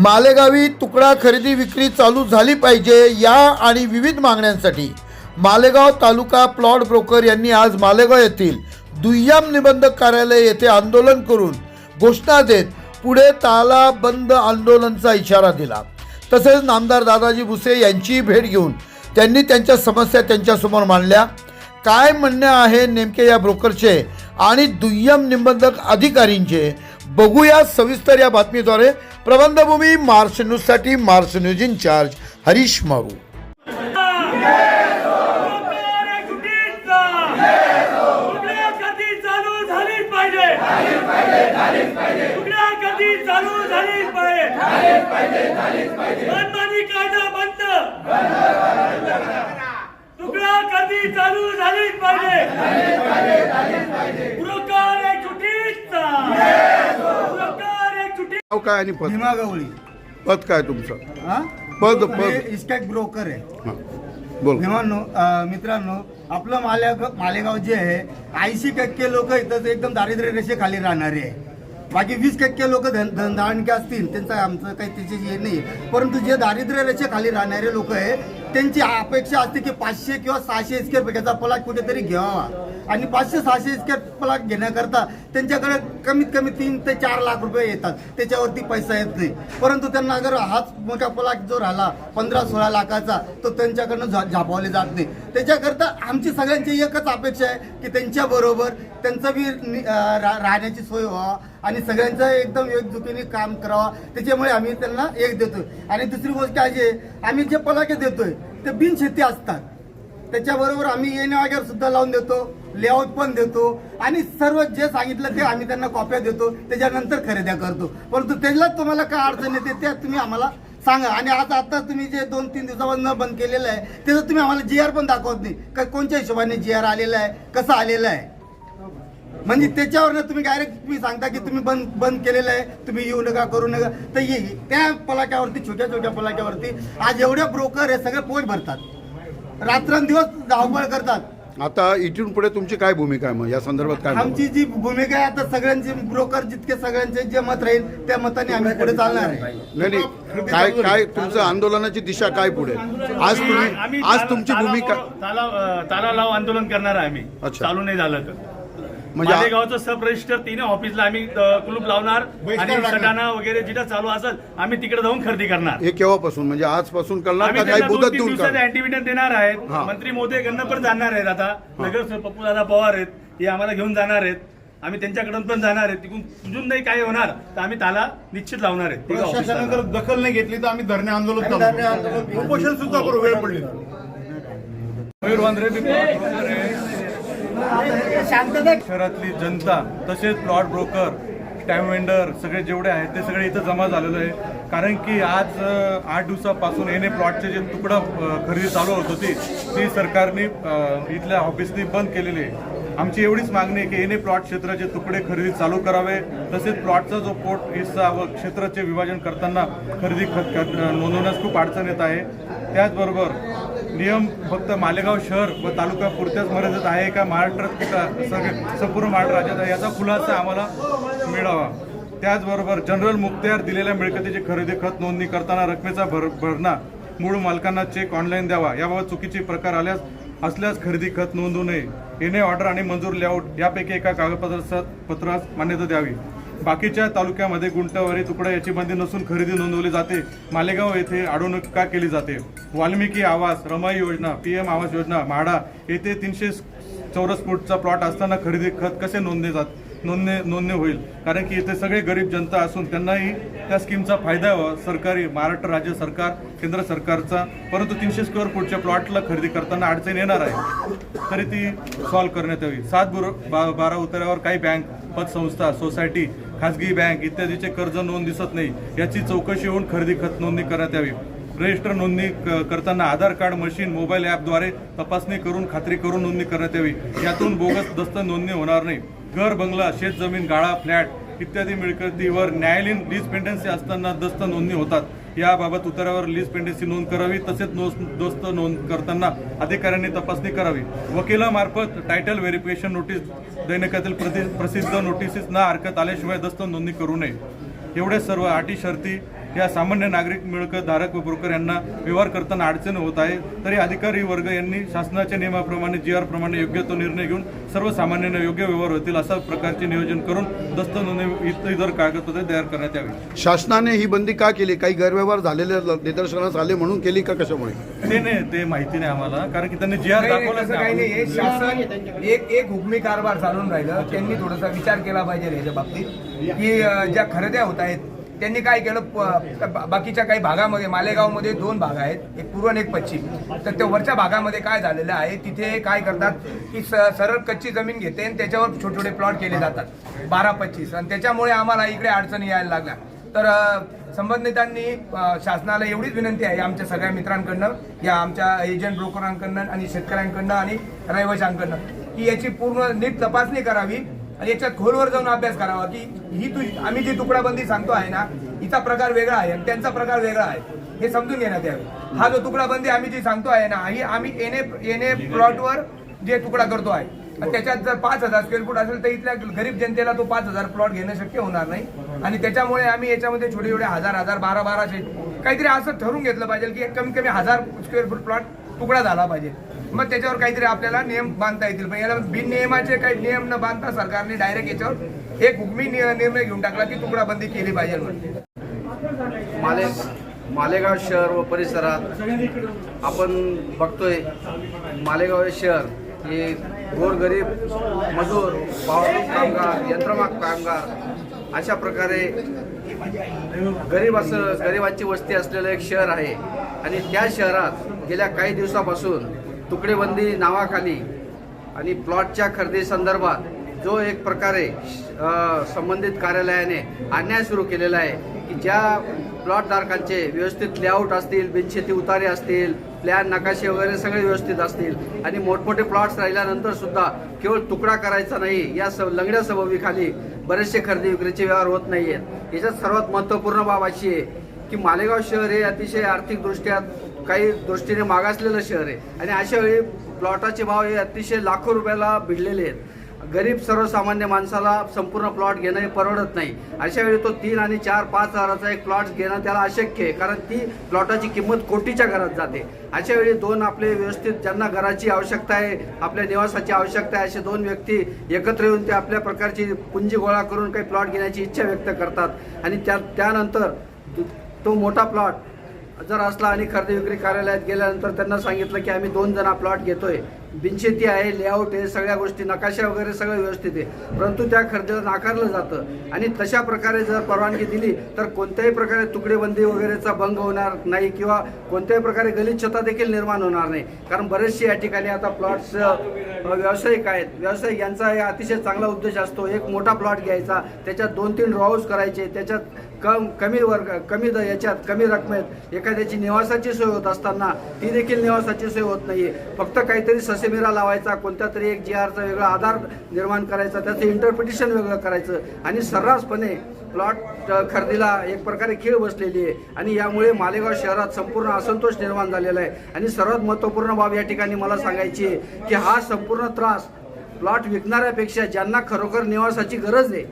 मालेगावी तुकडा खरेदी विक्री चालू झाली पाहिजे या आणि विविध मागण्यांसाठी. मालेगाव तालुका प्लॉट ब्रोकर यांनी आज मालेगाव येथील दुय्यम निबंधक कार्यालय येथे आंदोलन करून घोषणा देत पुढे ताला बंद आंदोलनचा इशारा दिला. तसेच नामदार दादाजी भुसे यांचीही भेट घेऊन त्यांनी त्यांच्या समस्या त्यांच्यासमोर मांडल्या. काय म्हणणे आहे नेमके या ब्रोकरचे आणि दुय्यम निबंधक अधिकारींचे? बघूया सविस्तर या बातमीद्वारे. प्रबंधभूमी मार्च न्यूजसाठी मार्च न्यूज इन्चार्ज हरीश मारू. पाहिजे? कधी चालू झालीच पाहिजे? एक एक काय आणि पद? भीमा गवळी. पद काय तुमचं? हा? पद मी पद. इस्टॅक ब्रोकर आहे. हां. बोल. भीमांनो अं, मित्रांनो आपलं मालेगाव मालेगाव जे आहे ऐंशी टक्के लोक इथं एकदम दारिद्र्य रेषेखाली राहणारे आहे. बाकी वीस टक्के लोक धन धनधाणके असतील त्यांचं आमचं काही त्याची हे नाही. परंतु जे दारिद्र्य रेषेखाली राहणारे लोक आहे त्यांची अपेक्षा असते की पाचशे किंवा सहाशे स्क्वेअर फीटाचा प्लॉट कुठेतरी घ्यावा. आणि पाचशे सहाशे स्क्वेअर प्लॉट घेण्याकरता त्यांच्याकडे कमीत कमी तीन ते चार लाख रुपये येतात. त्याच्यावरती पैसा येत नाही. परंतु त्यांना अगर हाच मोठा प्लॉट जो राहिला पंधरा सोळा लाखाचा तो त्यांच्याकडनं झा झापावले जात नाही. त्याच्याकरता आमची सगळ्यांची एकच अपेक्षा आहे की त्यांच्याबरोबर त्यांचं बी रा- राहण्याची सोय व्हावा आणि सगळ्यांचं एकदम एकजुटीने काम करावा. त्याच्यामुळे आम्ही त्यांना एक देतोय. आणि दुसरी गोष्ट आहे आम्ही जे पलाके देतोय ते बिनशेती असतात. त्याच्याबरोबर आम्ही येण्या वगैरे सुद्धा लावून देतो. लेआउट पण देतो. आणि सर्व जे सांगितलं ते आम्ही त्यांना कॉप्या देतो. त्याच्यानंतर खरेद्या करतो. परंतु त्याला तुम्हाला काय अडचण येते त्या तुम्ही आम्हाला सांगा. आणि आज आता तुम्ही जे दोन तीन दिवसापासून बंद केलेलं आहे त्याचं तुम्ही आम्हाला जी आर पण दाखवत नाही. का कोणत्या हिशोबाने जी आर आलेला आहे? कसं आलेलं आहे? म्हणजे त्याच्यावर तुम्ही डायरेक्ट तुम्ही सांगता की तुम्ही बंद बंद केलेलं आहे. तुम्ही येऊ नका करू नका. तर ये त्या पलाट्यावरती छोट्या छोट्या पलाट्यावरती आज एवढ्या ब्रोकर आहे सगळे पोट भरतात. रात्रंदिवस धावपळ करतात. आता इथून पुढे तुमची काय भूमिका आहे मग? या संदर्भात काय? आमची जी भूमिका आहे आता सगळ्यांचे ब्रोकर जितके सगळ्यांचे जे मत राहील त्या मताने आम्ही पुढे चालणार आहे. नाही नाही. काय काय तुमचं आंदोलनाची दिशा काय पुढे? आज तुम्ही आज तुमची भूमिका ताला लाव आंदोलन करणार आहे आम्ही. अच्छा. चालू नाही झालं तर. म्हणजे सब रजिस्टर तिने ऑफिसला आम्ही कुलूप लावणार आणि सटाणा वगैरे जिथं चालू असेल आम्ही तिकडे जाऊन खरेदी करणार. हे केव्हापासून? म्हणजे आजपासून करणार अँटिव्हिटन देणार आहेत. हा. मंत्री मोदी कडनं पण जाणार आहेत आता. नगर पप्पू दादा पवार आहेत हे आम्हाला घेऊन जाणार आहेत. आम्ही त्यांच्याकडून पण जाणार आहेत. तिकडून अजून नाही काय होणार तर आम्ही त्याला निश्चित लावणार ऑफिसला. प्रशासनाने जर दखल नाही घेतली तर आम्ही धरणे आंदोलन. उपोषण सुद्धा करू वेळ पडली. मयूर वांद्रे मी प्लॉट ब्रोकर आहे शहरातली जनता तसेच प्लॉट ब्रोकर स्टॅम्प वेंडर सगळे जेवढे आहेत ते सगळे इथं जमा झालेलं आहे कारण की आज आठ दिवसापासून एन ए प्लॉटचे जे तुकडा खरेदी चालू होत होती ती सरकारने इथल्या ऑफिसनी बंद केलेली आहे. आमची एवढीच मागणी आहे की एन ए प्लॉट क्षेत्राचे तुकडे खरेदी चालू करावे तसेच प्लॉटचा जो पोट हिस्सा व क्षेत्राचे विभाजन करताना खरेदी खत खत- नोंदवण्यास खूप अडचण येत आहे. त्याचबरोबर नियम फक्त मालेगाव शहर व तालुका पुरत्याच मर्यादित आहे का? महाराष्ट्रात संपूर्ण महाराष्ट्र राज्यात आहे? याचा खुलासा आम्हाला मिळावा. त्याचबरोबर जनरल मुक्त्यार दिलेल्या मिळकतीची खरेदी खत नोंदणी करताना रकमेचा भर भरणा मूळ मालकांना चेक ऑनलाईन द्यावा. याबाबत चुकीचे प्रकार आल्यास असल्यास खरेदी खत नोंदवू नये. येणे ऑर्डर आणि मंजूर लेआउट यापैकी एका कागदपत्रास पत्रास मान्यता द्यावी. बाकीच्या तालुक्यामध्ये गुंटवारी तुकडा याची बंदी नसून खरेदी नोंदवली जाते. मालेगाव येथे अडवणूक का केली जाते? वाल्मिकी आवास रमाई योजना पी एम आवास योजना म्हाडा येथे तीनशे चौरस फूटचा प्लॉट असताना खरेदी खत कसे नोंदले जात नोंदणे नोंदणी होईल? कारण की इथे सगळे गरीब जनता असून त्यांनाही त्या स्कीमचा फायदा व्हावा सरकारी महाराष्ट्र राज्य सरकार केंद्र सरकारचा. परंतु तीनशे स्क्वेअर फूटच्या प्लॉटला खरेदी करताना अडचण येणार आहे. तरी ती सॉल्व्ह करण्यात यावी. सात बुर बा बारा उतार्यावर काही बँक पतसंस्था सोसायटी खाजगी बँक इत्यादीचे कर्ज नोंद दिसत नाही याची चौकशी होऊन खरेदी खत नोंदणी करण्यात यावी. रजिस्टर नोंदणी क- करताना आधार कार्ड मशीन मोबाईल ॲपद्वारे तपासणी करून खात्री करून नोंदणी करण्यात यावी. यातून बोगस दस्त नोंदणी होणार नाही. घर बंगला शेत जमीन गाळा फ्लॅट इत्यादी मिळकतीवर न्यायालयीन डिस्पेंडन्सी असताना दस्त नोंदणी होतात. याबाबत उतारावर लीज पेंडन्सी नोंद करावी तसेच नोस- दोस्त नोंद करताना अधिकाऱ्यांनी तपासणी करावी. वकिलामार्फत टायटल व्हेरिफिकेशन नोटीस दैनिकातील प्रसिद्ध नोटिसीस ना हरकत आल्याशिवाय दस्त नोंदणी करू नये. एवढे सर्व अटी शर्ती या सामान्य नागरिक मिळकत धारक व ब्रोकर यांना व्यवहार करताना अडचण होत आहे तरी अधिकारी वर्ग यांनी शासनाच्या नियमाप्रमाणे जी आर प्रमाणे योग्य तो निर्णय घेऊन सर्वसामान्यांना योग्य व्यवहार होतील अशा प्रकारचे नियोजन करून दस्त नोंदणी इतर कागदपत्रे तयार करण्यात यावी. शासनाने ही बंदी का केली? काही गैरव्यवहार झालेले निदर्शनास आले म्हणून केली का कशामुळे? ते नाही ते माहिती नाही आम्हाला कारण की त्यांनी जी आर तसं काही नाही. हे शासन एक एक हुकमी कारभार चालून राहिलं. त्यांनी थोडासा विचार केला पाहिजे याच्या बाबतीत की ज्या खरेद्या होत आहेत त्यांनी काय केलं प- बाकीच्या काही भागामध्ये मालेगावमध्ये दोन भाग आहेत एक पूर्व आणि एक पश्चिम. तर त्या वरच्या भागामध्ये काय झालेलं आहे तिथे काय करतात की स- सरळ कच्ची जमीन घेते आणि त्याच्यावर छोटे छोटे प्लॉट केले जातात बारा पच्चीस. आणि त्याच्यामुळे आम्हाला इकडे अडचणी यायला लागल्या. तर संबंधितांनी शासनाला एवढीच विनंती आहे आमच्या सगळ्या मित्रांकडनं या आमच्या एजंट ब्रोकरांकडनं आणि शेतकऱ्यांकडनं आणि रहिवाशांकडनं की याची पूर्ण नीट तपासणी करावी. आणि याच्यात खोलवर जाऊन अभ्यास करावा की ही तु आम्ही जी तुकडाबंदी सांगतो आहे ना हिचा प्रकार वेगळा आहे आणि त्यांचा प्रकार वेगळा आहे. हे समजून घेण्यात यावे. हा जो तुकडाबंदी आम्ही जी सांगतो आहे ना ही आम्ही एने एने प्लॉटवर जे तुकडा करतो आहे. आणि त्याच्यात जर पाच हजार स्क्वेअर फूट असेल तर इथल्या गरीब जनतेला तो पाच हजार प्लॉट घेणं शक्य होणार नाही. आणि त्याच्यामुळे आम्ही याच्यामध्ये छोटे छोटे हजार हजार बारा बाराशे काहीतरी असं ठरून घेतलं पाहिजे की कमीत कमी हजार स्क्वेअर फूट प्लॉट तुकडा झाला पाहिजे. मग त्याच्यावर काहीतरी आपल्याला नियम बांधता येतील. पण याला बिननियमाचे काही नियम न बांधता सरकारने डायरेक्ट याच्यावर एक हुकमी निर्णय घेऊन टाकला की तुकडाबंदी केली पाहिजे म्हणून. माले मालेगाव शहर व परिसरात आपण बघतोय मालेगाव हे शहर हे गोरगरीब मजूर पावडूक कामगार यंत्रमाग कामगार अशा प्रकारे गरीब असं गरिबांची वस्ती असलेलं एक शहर आहे. आणि त्या शहरात गेल्या काही दिवसापासून तुकडेबंदी नावाखाली आणि प्लॉटच्या खरेदी संदर्भात जो एक प्रकारे संबंधित कार्यालयाने अन्याय सुरू केलेला आहे की ज्या प्लॉटधारकांचे व्यवस्थित लेआउट असतील बिनशेती उतारे असतील प्लॅन नकाशे वगैरे सगळे व्यवस्थित असतील आणि मोठमोठे प्लॉट्स राहिल्यानंतर सुद्धा केवळ तुकडा करायचा नाही या स लंगड्या सबबीखाली बरेचसे खरेदी विक्रीचे व्यवहार होत नाही आहेत याच्यात सर्वात महत्त्वपूर्ण बाब अशी आहे की मालेगाव शहर हे अतिशय आर्थिकदृष्ट्या काही दृष्टीने मागासलेलं शहर आहे. आणि अशा वेळी प्लॉटाचे भाव हे अतिशय लाखो रुपयाला भिडलेले आहेत. गरीब सर्वसामान्य माणसाला संपूर्ण प्लॉट घेणं हे परवडत नाही. अशा वेळी तो तीन आणि चार पाच हजाराचा एक प्लॉट घेणं त्याला अशक्य आहे कारण ती प्लॉटाची किंमत कोटीच्या घरात जाते. अशा वेळी दोन आपले व्यवस्थित ज्यांना घराची आवश्यकता आहे आपल्या निवासाची आवश्यकता आहे असे दोन व्यक्ती एकत्र येऊन ते आपल्या प्रकारची पुंजी गोळा करून काही प्लॉट घेण्याची इच्छा व्यक्त करतात. आणि त्या त्यानंतर तो मोठा प्लॉट जर असला आणि खरेदी विक्री कार्यालयात गेल्यानंतर त्यांना सांगितलं की आम्ही दोन जण प्लॉट घेतोय बिनशेती आहे लेआउट आहे सगळ्या गोष्टी नकाशा वगैरे सगळं व्यवस्थित आहे. परंतु त्या खरेदीला नाकारलं जातं. आणि तशा प्रकारे जर परवानगी दिली तर कोणत्याही प्रकारे तुकडेबंदी वगैरेचा भंग होणार नाही किंवा कोणत्याही प्रकारे गलिच्छता देखील निर्माण होणार नाही. कारण बरेचसे या ठिकाणी आता प्लॉट्स व्यावसायिक आहेत. व्यावसायिक यांचा एक अतिशय चांगला उद्देश असतो. एक मोठा प्लॉट घ्यायचा त्याच्यात दोन तीन हाऊस करायचे त्याच्यात कम कमी वर्ग कमी द याच्यात कमी रकमेत एखाद्याची निवासाची सोय होत असताना ती देखील निवासाची सोय होत नाही फक्त काहीतरी ससेमिरा लावायचा कोणत्या तरी एक जी आरचा वेगळा आधार निर्माण करायचा त्याचं इंटरप्रिटेशन वेगळं करायचं. आणि सर्रासपणे प्लॉट खरेदीला एक प्रकारे खीळ बसलेली आहे. आणि यामुळे मालेगाव शहरात संपूर्ण असंतोष निर्माण झालेला आहे. आणि सर्वात महत्त्वपूर्ण बाब या ठिकाणी मला सांगायची आहे की हा संपूर्ण त्रास प्लॉट विकणाऱ्यापेक्षा ज्यांना खरोखर निवासाची गरज आहे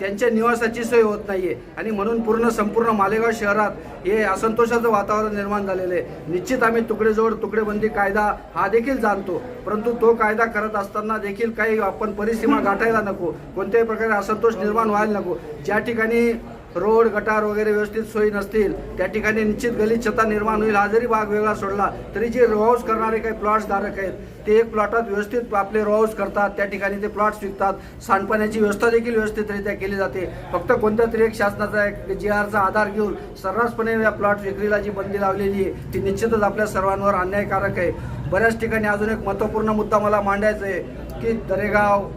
त्यांच्या निवासाची सोय होत नाहीये. आणि म्हणून पूर्ण संपूर्ण मालेगाव शहरात हे असंतोषाचं वातावरण निर्माण झालेलं आहे. निश्चित आम्ही तुकडेजोड तुकडेबंदी कायदा हा देखील जाणतो. परंतु तो कायदा करत असताना देखील काही आपण परिसीमा गाठायला नको. कोणत्याही प्रकारे असंतोष निर्माण व्हायला नको. ज्या ठिकाणी रोड गटार वगैरे व्यवस्थित सोयी नसतील त्या ठिकाणी निश्चित गलिच्छता निर्माण होईल. हा जरी भाग वेगळा सोडला तरी जे रोहाऊस करणारे काही प्लॉट्स धारक आहेत ते एक प्लॉटात व्यवस्थित आपले रोहाऊस करतात. त्या ठिकाणी ते प्लॉट्स विकतात. सांडपाण्याची व्यवस्था देखील व्यवस्थितरित्या केली जाते. फक्त कोणत्या तरी एक शासनाचा एक जी आरचा आधार घेऊन सर्रासपणे या प्लॉट विक्रीला जी बंदी लावलेली आहे ती निश्चितच आपल्या सर्वांवर अन्यायकारक आहे. बऱ्याच ठिकाणी अजून एक महत्त्वपूर्ण मुद्दा मला मांडायचा आहे की दरेगाव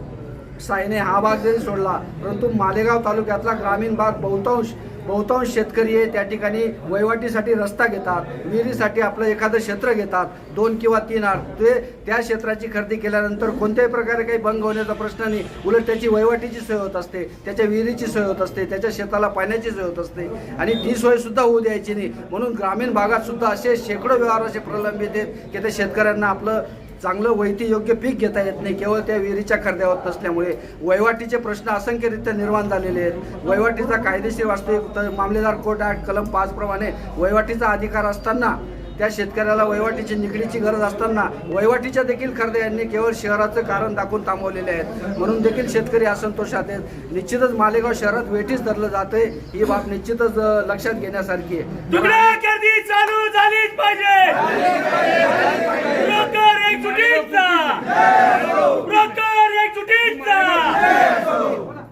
सायने हा भाग जरी सोडला परंतु मालेगाव तालुक्यातला ग्रामीण भाग बहुतांश बहुतांश शेतकरी आहे त्या ठिकाणी वहिवाटीसाठी रस्ता घेतात विहिरीसाठी आपलं एखादं क्षेत्र घेतात दोन किंवा तीन आर ते त्या क्षेत्राची खरेदी केल्यानंतर कोणत्याही प्रकारे काही भंग होण्याचा प्रश्न नाही. उलट त्याची वहिवाटीची सोय होत असते त्याच्या विहिरीची सोय होत असते त्याच्या शेताला पाण्याची सोय होत असते. आणि ती सोयसुद्धा होऊ द्यायची नाही. म्हणून ग्रामीण भागात सुद्धा असे शेकडो व्यवहार असे प्रलंबित आहेत की ते शेतकऱ्यांना आपलं चांगलं वैती योग्य पीक घेता येत नाही केवळ त्या विहिरीच्या खर्द्या होत नसल्यामुळे. वहिवाटीचे प्रश्न असंख्यरित्या निर्माण झालेले आहेत. वहिवाटीचा कायदेशीर वास्तविक तर मामलेदार कोर्ट ॲक्ट कलम पाच प्रमाणे वहिवाटीचा अधिकार असताना त्या शेतकऱ्याला वहिवाटीची निकडीची गरज असताना वहिवाटीच्या देखील खर्दे यांनी केवळ शहराचं कारण दाखवून थांबवलेले आहेत. म्हणून देखील शेतकरी असंतोषात आहेत. निश्चितच मालेगाव शहरात वेठीच धरलं जाते ही बाब निश्चितच लक्षात घेण्यासारखी आहे.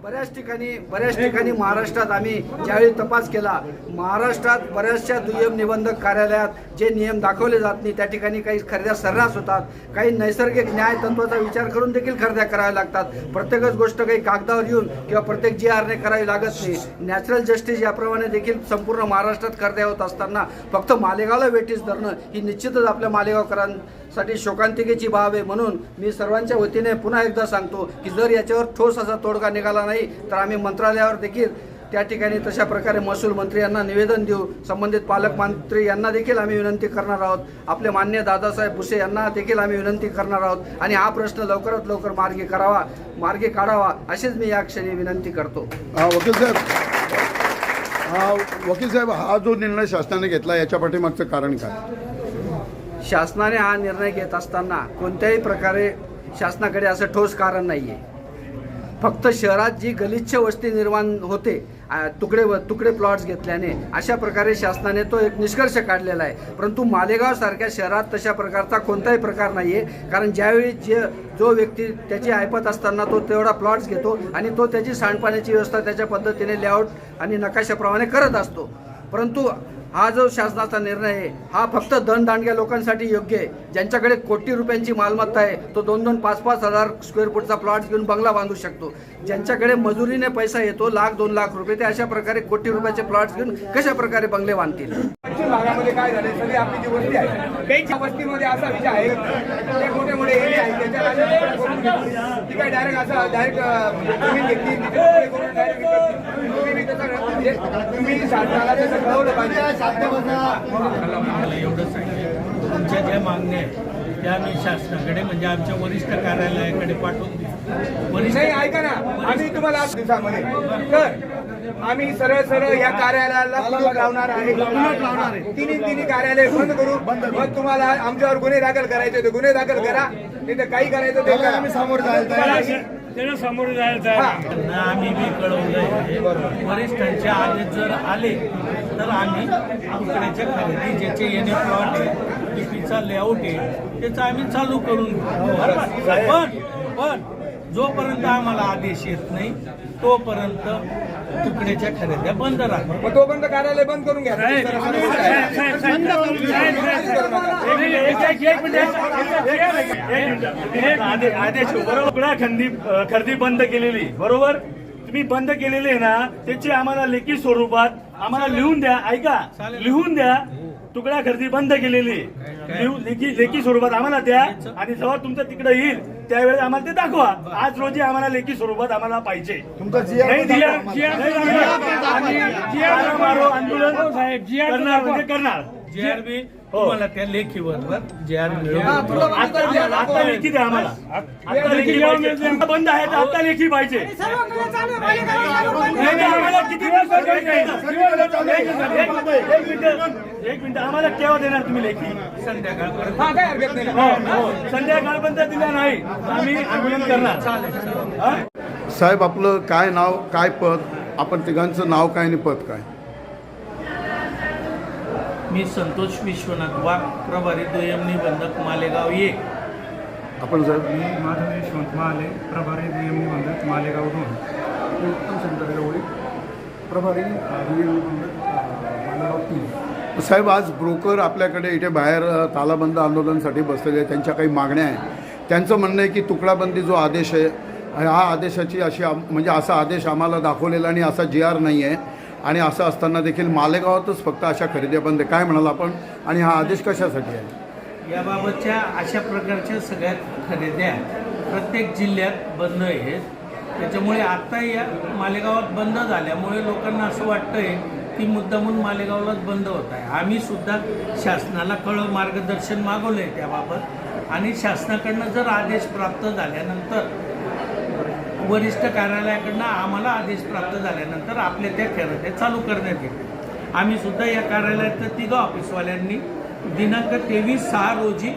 बऱ्याच ठिकाणी बऱ्याच ठिकाणी महाराष्ट्रात आम्ही ज्यावेळी तपास केला महाराष्ट्रात बऱ्याचशा दुय्यम निबंधक कार्यालयात जे नियम दाखवले जात नाही त्या ठिकाणी काही खरेद्या सर्रास होतात काही नैसर्गिक न्याय तत्वाचा विचार करून देखील खरेद्या कराव्या लागतात. प्रत्येकच गोष्ट काही कागदावर येऊन किंवा प्रत्येक जी आरने करावी लागत नाही. नॅचरल जस्टिस याप्रमाणे देखील संपूर्ण महाराष्ट्रात खरेद्या होत असताना फक्त मालेगावला वेटीस धरणं ही निश्चितच आपल्या साठी शोकांतिकेची बाब आहे म्हणून मी सर्वांच्या वतीने पुन्हा एकदा सांगतो की जर याच्यावर ठोस असा तोडगा निघाला नाही तर आम्ही मंत्रालयावर देखील त्या ठिकाणी तशा प्रकारे महसूल मंत्री यांना निवेदन देऊ. संबंधित पालकमंत्री यांना देखील आम्ही विनंती करणार आहोत. आपले मान्य दादासाहेब भुसे यांना देखील आम्ही विनंती करणार आहोत. आणि हा प्रश्न लवकरात लवकर मार्गी करावा मार्गी काढावा अशीच मी या क्षणी विनंती करतो. हा वकील साहेब. हा वकील साहेब हा जो निर्णय शासनाने घेतला याच्या पाठीमागचं कारण काय? शासनाने हा निर्णय घेत असताना कोणत्याही प्रकारे शासनाकडे असं ठोस कारण नाही आहे फक्त शहरात जी गलिच्छ वस्ती निर्माण होते तुकडे व तुकडे प्लॉट्स घेतल्याने अशा प्रकारे शासनाने तो एक निष्कर्ष काढलेला आहे. परंतु मालेगाव सारख्या शहरात तशा प्रकारचा कोणताही प्रकार नाही आहे कारण ज्यावेळी जे जो व्यक्ती त्याची ऐपत असताना तो तेवढा प्लॉट्स घेतो आणि तो त्याची सांडपाण्याची व्यवस्था त्याच्या पद्धतीने लेआउट आणि नकाशाप्रमाणे करत असतो. परंतु हा जो शासनाचा निर्णय आहे हा फक्त धनदांडग्या लोकांसाठी योग्य आहे. ज्यांच्याकडे कोटी रुपयांची मालमत्ता आहे तो दोन दोन पाच पाच हजार स्क्वेअर फूटचा प्लॉट घेऊन बंगला बांधू शकतो. ज्यांच्याकडे मजुरीने पैसा येतो लाख दोन लाख रुपये ते अशा प्रकारे कोटी रुपयाचे प्लॉट्स घेऊन कशा प्रकारे बंगले बांधतील? पश्चिम भागामध्ये काय झाले सगळी आपली जी वस्ती आहे वस्तीमध्ये असा विषय आहे. ते मोठे मोठे एरिया ती काय डायरेक्ट असं डायरेक्ट जमीन घेतली करून डायरेक्ट तुम्ही म्हणजे तुम्ही पाहिजे. एवढंच सांगितलं तुमच्या ज्या मागण्या आहेत त्या आम्ही शासनाकडे म्हणजे आमच्या वरिष्ठ कार्यालयाकडे पाठवून देऊ. वरिष्ठ नाही ऐका ना. आम्ही तुम्हाला आठ दिवसामध्ये तर आम्ही सरळ सरळ या कार्यालयाला कुलूप लावणार आहे. लावणार आहे. तिन्ही तिन्ही कार्यालय बंद करू. मग तुम्हाला आमच्यावर गुन्हे दाखल करायचे तर गुन्हे दाखल करा. नाही तर काही करायचं ते करा. आम्ही समोर त्याला सामोरे जायचं आहे. त्यांना आम्ही बी कळवलंय. वरिष्ठांचे आदेश जर आले तर आम्ही तुकड्याच्या खरेदी ज्याचे येणे प्लॉट आहे लिपीचा लेआउट आहे त्याचं आम्ही चालू करून घेऊ. पण पण जोपर्यंत आम्हाला आदेश येत नाही तोपर्यंत तुकड्याच्या खरेद्या बंद राहतात. मग तोपर्यंत कार्यालय बंद करून घ्या. आदेश बरोबर. खंदी खरेदी बंद केलेली बरोबर? तुम्ही बंद केलेली आहे ना त्याची आम्हाला लेखी स्वरूपात आम्हाला लिहून द्या ऐका. लिहून द्या. तुकडा खरेदी बंद केलेली आहे. लिहू- लेखी लेखी स्वरूपात आम्हाला द्या आणि जेव्हा तुमचं तिकडे येईल त्यावेळेस आम्हाला ते दाखवा आज रोजी आम्हाला लेखी स्वरूपात आम्हाला पाहिजे नाही आम्ही आंदोलन करणार म्हणजे करणार जेआरबी हो. तुम्हाला त्या लेखीवर हा, आता आता लेखी द्या आम्हाला. आता लेखी बंद आहे तर आता लेखी पाहिजे. नाही, नाही, आम्हाला किती दिवस? एक मिनिट, एक मिनिट एक मिनिट. आम्हाला केव्हा देणार तुम्ही लेखी? संध्याकाळपर्यंत. हा हो हो. संध्याकाळपर्यंत दिल्या नाही. आम्ही आंदोलन करणार. हा? साहेब आपलं काय नाव काय पद? आपण तिघांचं नाव काय आणि पद काय? मी संतोष विश्वनाथ वाघ प्रभारी दुय्यम निबंधक मालेगाव एक आपण साहेब मी माधव यशवंत महाले प्रभारी दुय्यम निबंधक मालेगाव दोन. उत्तम सुंदर गवळी प्रभारी दुय्यम निबंधक मालेगाव तीन. साहेब आज ब्रोकर आपल्याकडे इथे बाहेर तालाबंद आंदोलनासाठी बसलेले आहेत. त्यांच्या काही मागण्या आहेत. त्यांचं म्हणणं आहे की तुकडाबंदी जो आदेश आहे हा आदेशाची अशी आम- म्हणजे असा आदेश आम्हाला दाखवलेला आणि असा जी आर नाही आहे आणि असं असताना देखील मालेगावातच फक्त अशा खरेद्या बंद आहे. काय म्हणाल आपण? आणि हा आदेश कशासाठी आहे? याबाबतच्या अशा प्रकारच्या सगळ्या खरेद्या प्रत्येक जिल्ह्यात बंद आहेत. त्याच्यामुळे आत्ता या मालेगावात बंद झाल्यामुळे लोकांना असं वाटतंय की मुद्दामून मालेगावलाच बंद होत आहे. आम्ही सुद्धा शासनाला कळ मार्गदर्शन मागवलं आहे त्याबाबत. आणि शासनाकडनं जर आदेश प्राप्त झाल्यानंतर वरिष्ठ कार्यालयाकडनं आम्हाला आदेश प्राप्त झाल्यानंतर आपल्या त्या खरेदी चालू करण्यात येते. आम्ही सुद्धा या कार्यालयातल्या तिघं ऑफिसवाल्यांनी दिनांक तेवीस सहा रोजी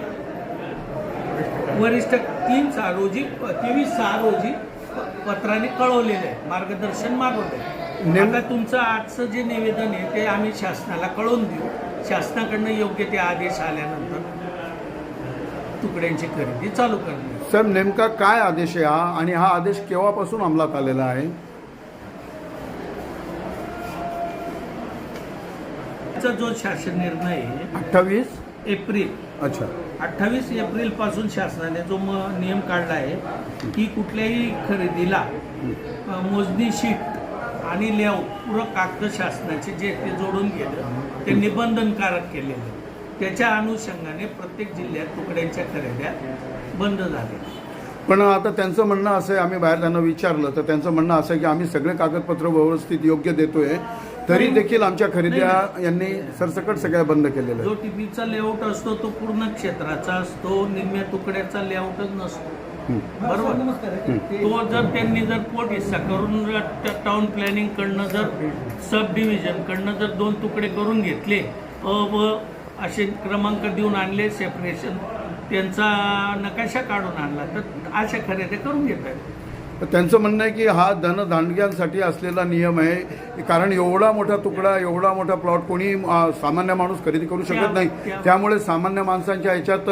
वरिष्ठ तीन सहा रोजी तेवीस सहा रोजी पत्राने कळवलेलं आहे मार्गदर्शन मागवलं आहे. नेम- आता तुमचं आजचं जे निवेदन आहे ते आम्ही शासनाला कळवून देऊ. शासनाकडनं योग्य ते आदेश आल्यानंतर तुकड्यांची खरेदी चालू करणे सर नेमका काय आदेश आहे हा? आणि हा आदेश केव्हापासून अंमलात आलेला आहे? चा जो शासन निर्णय अठ्ठावीस? एप्रिल. अच्छा. अठ्ठावीस एप्रिलपासून शासनाने जो म नियम काढला आहे की कुठल्याही खरेदीला अ, मोजणी शीट आणि लेआउट पूरक कागद शासनाचे जे ते जोडून गेलं ते निबंधनकारक केलेलं आहे. त्याच्या अनुषंगाने प्रत्येक जिल्ह्यात तुकड्यांच्या खरेद्या बंद झाल्या पण आता त्यांचं म्हणणं असं आहे आम्ही बाहेर त्यांना विचारलं तर त्यांचं म्हणणं असं आहे की आम्ही सगळे कागदपत्र व्यवस्थित योग्य देतोय तरी देखील आमच्या खरेद्या यांनी सरसकट सगळ्या बंद केलेल्या जो टीपीचा लेआउट असतो तो पूर्ण क्षेत्राचा असतो निम्म्या तुकड्याचा लेआउटच नसतो. बरोबर? तो जर त्यांनी जर पोट हिस्सा करून टाउन प्लॅनिंग कडनं जर सब डिव्हिजन कडनं जर दोन तुकडे करून घेतले अ व असे क्रमांक देऊन आणले सेपरेशन त्यांचा नकाशा काढून आणला. तर अशा खरेदी करून घेतात तर त्यांचं म्हणणं आहे की हा धनदांडग्यांसाठी असलेला नियम आहे. कारण एवढा मोठा तुकडा एवढा मोठा प्लॉट कोणी सामान्य माणूस खरेदी करू शकत नाही. त्या- त्यामुळे सामान्य माणसांच्या ह्याच्यात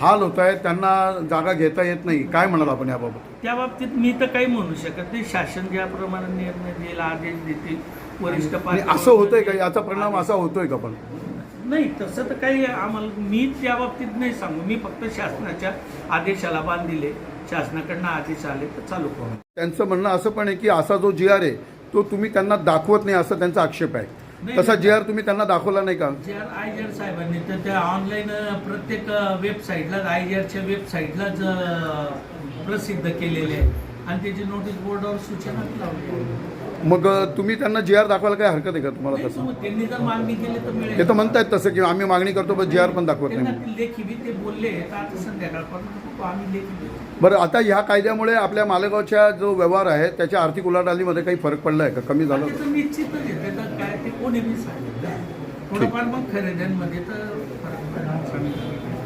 हाल होत आहेत. त्यांना जागा घेता येत नाही. काय म्हणाल आपण याबाबत? त्या बाबतीत मी तर काही म्हणू शकत नाही. शासन ज्याप्रमाणे निर्णय देईल आदेश देतील वरिष्ठ असं होतंय का? याचा परिणाम असा होतोय का पण? नाही तसं तर काही आम्हाला मी त्या बाबतीत नाही सांगू. मी फक्त शासनाच्या आदेशाला बांध दिले. शासनाकडनं आदेश आले तर चालू करू. त्यांचं म्हणणं असं पण आहे की असा जो जी आर आहे तो तुम्ही त्यांना दाखवत नाही असं त्यांचा आक्षेप आहे. तसा जी आर तुम्ही त्यांना दाखवला नाही का? जे आर आय जी आर साहेबांनी तर त्या ऑनलाईन प्रत्येक वेबसाईटलाच आय जी आरच्या वेबसाईटलाच अं, प्रसिद्ध केलेले आहे. आणि त्याची नोटीस बोर्डावर सूचना लावली. मग तुम्ही त्यांना जी आर दाखवायला काय हरकत आहे का तुम्हाला तसं? मग त्यांनी जर मागणी केली तर मिळेल. ते तर म्हणतायत तसं की आम्ही मागणी करतो पण जी आर पण दाखवत त्यांना नाही ते लेखी बी ते बोलले तर आता संध्याकाळपर्यंत बघू आम्ही लेखी देतो बरं आता ह्या कायद्यामुळे आपल्या मालेगावच्या जो व्यवहार आहे त्याच्या आर्थिक उलाढालीमध्ये काही फरक पडला आहे का? कमी झाला? त्याचं निश्चितच आहे त्याचं काय ते कोणी बी सांगितलं थोडंफार मग खरेद्यांमध्ये तर फरक पडला.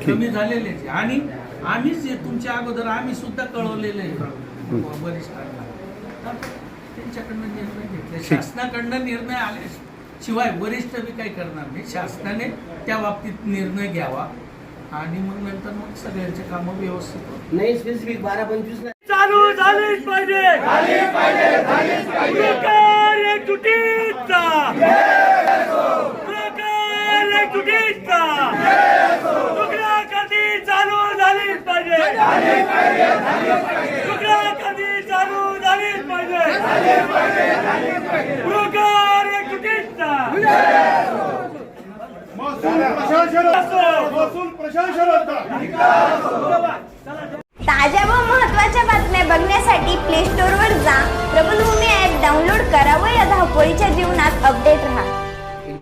कमी झालेले. आणि आम्हीच तुमच्या अगोदर आम्ही सुद्धा कळवलेलं आहे वरिष्ठांना तर त्यांच्याकडनं निर्णय घेतले. शासनाकडनं निर्णय आले. शिवाय वरिष्ठ बी काही करणार नाही. शासनाने त्या बाबतीत निर्णय घ्यावा. आणि मग नंतर मग सगळ्यांचे कामं व्यवस्थित. नाही स्पेसिफिक बारा पंचवीस चालू झालीच पाहिजे. प्रकार एकजुटीचा. प्रकार एकजुटीचा. तुकडा कधी चालू झालीच पाहिजे तुकडा कधी चालू झालीच पाहिजे प्रकार एकजुटीचा महसूल प्रशासन महसूल प्रशासन होता ताज्या व महत्त्वाच्या बातम्या बघण्यासाठी प्ले स्टोअरवर जा. प्रबलभूमी ॲप डाउनलोड करा व या धावपळीच्या जीवनात अपडेट राहा.